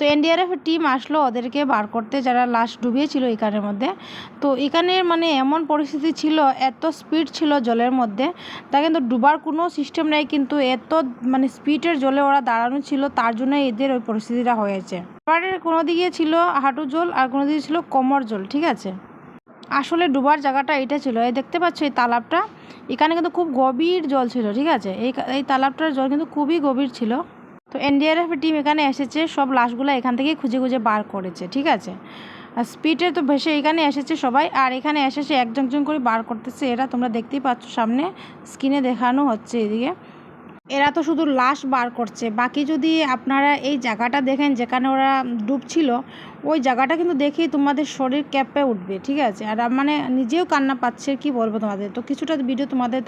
তো এনডিআরএফের টিম আসলো ওদেরকে বার করতে, যারা লাশ ডুবিয়েছিল এখানের মধ্যে। তো এখানে মানে এমন পরিস্থিতি ছিল, এত স্পিড ছিল জলের মধ্যে, তা কিন্তু ডুবার কোনো সিস্টেম নেই, কিন্তু এত মানে স্পিডের জলে ওরা দাঁড়ানো ছিল, তার জন্য এদের ওই পরিস্থিতিটা হয়েছে। এবারে কোনো দিকে ছিল হাঁটু জল, আর কোনো দিকে ছিল কোমর জল, ঠিক আছে? আসলে ডুবার জায়গাটা এটা ছিল, এই দেখতে পাচ্ছ এই তালাবটা? এখানে কিন্তু খুব গভীর জল ছিল, ঠিক আছে? এই এই তালাবটার জল কিন্তু খুবই গভীর ছিল। তো এনডিআরএফ টিম এখানে এসেছে, সব লাশগুলো এখান থেকেই খুঁজে খুঁজে বার করেছে, ঠিক আছে? আর স্পিডে তো ভেসে এখানে এসেছে সবাই, আর এখানে এসেছে একজন করে বার করতেছে, এরা তোমরা দেখতেই পাচ্ছ সামনে স্ক্রিনে দেখানো হচ্ছে এদিকে। এরা তো শুধু লাশ বার করছে, বাকি যদি আপনারা এই জায়গাটা দেখেন যেখানে ওরা ডুবছিল, ওই জায়গাটা কিন্তু দেখেই তোমাদের শরীর ক্যাপে উঠবে, ঠিক আছে? আর মানে নিজেও কান্না পাচ্ছে, কি বলব তোমাদের? তো কিছুটা ভিডিও তোমাদের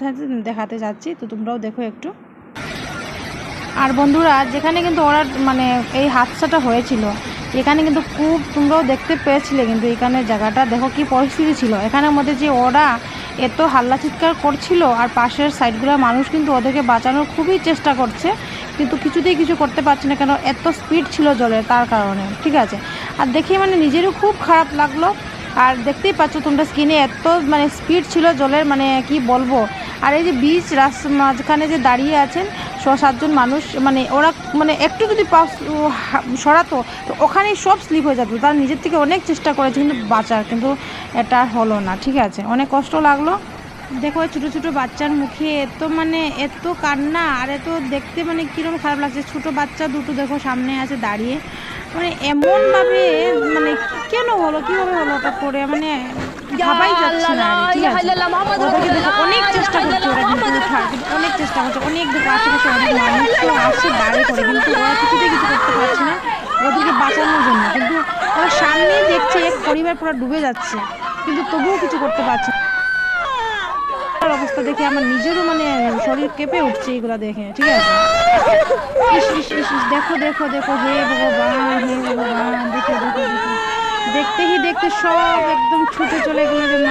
দেখাতে যাচ্ছি, তো তোমরাও দেখো একটু। আর বন্ধুরা, যেখানে কিন্তু ওরা মানে এই হাদসাটা হয়েছিল, এখানে কিন্তু খুব তোমরাও দেখতে পেয়েছিলে কিন্তু এখানে জায়গাটা। দেখো কি পরিস্থিতি ছিল। এখানের মধ্যে যে ওরা এত হাল্লা চিৎকার করছিল আর পাশের সাইডগুলোর মানুষ কিন্তু ওদেরকে বাঁচানোর খুবই চেষ্টা করছে, কিন্তু কিছুতেই কিছু করতে পারছে না কেন এত স্পিড ছিল জলের তার কারণে, ঠিক আছে? আর দেখে মানে নিজেরও খুব খারাপ লাগল। আর দেখতেই পাচ্ছ তোমরা স্কিনে এত মানে স্পিড ছিল জলের মানে কি বলব? আর এই যে বিচ রাস মাঝখানে যে দাঁড়িয়ে আছেন ছ সাতজন মানুষ মানে ওরা মানে একটু যদি পা সরাতো তো ওখানেই সব স্লিপ হয়ে যেত। তারা নিজের থেকে অনেক চেষ্টা করেছে কিন্তু বাঁচার কিন্তু এটা হলো না ঠিক আছে? অনেক কষ্ট লাগল। দেখো ছোটো ছোটো বাচ্চার মুখে এত মানে এত কান্না আর এত দেখতে মানে কীরকম খারাপ লাগছে। ছোটো বাচ্চা দুটো দেখো সামনে আছে দাঁড়িয়ে। মানে এমনভাবে মানে কেন হলো কীভাবে হলো ওটা করে মানে ভাবাই যাচ্ছে না ঠিক আছে? অনেক চেষ্টা করছে ওরা কিন্তু ওঠার কিন্তু অনেক চেষ্টা করছে অনেক আশেপাশে অনেক মানুষ তো আসছে দাঁড়িয়ে করে, কিন্তু ওরা কিছুতেই কিছু করতে পারছে না, ওদেরকে বাঁচানোর জন্য। কিন্তু ওরা সামনে দেখছে এক পরিবার পুরো ডুবে যাচ্ছে, কিন্তু তবুও কিছু করতে পারছে অবস্থা দেখে আমার নিজেরও মানে শরীর কেঁপে উঠছে এগুলো দেখে, ঠিক আছে? ইস দেখো দেখো দেখো, হে ভগবান হে ভগবান, দেখো দেখো দেখো। দেখতে হি দেখতে সব একদম ছুটে চলে গেলো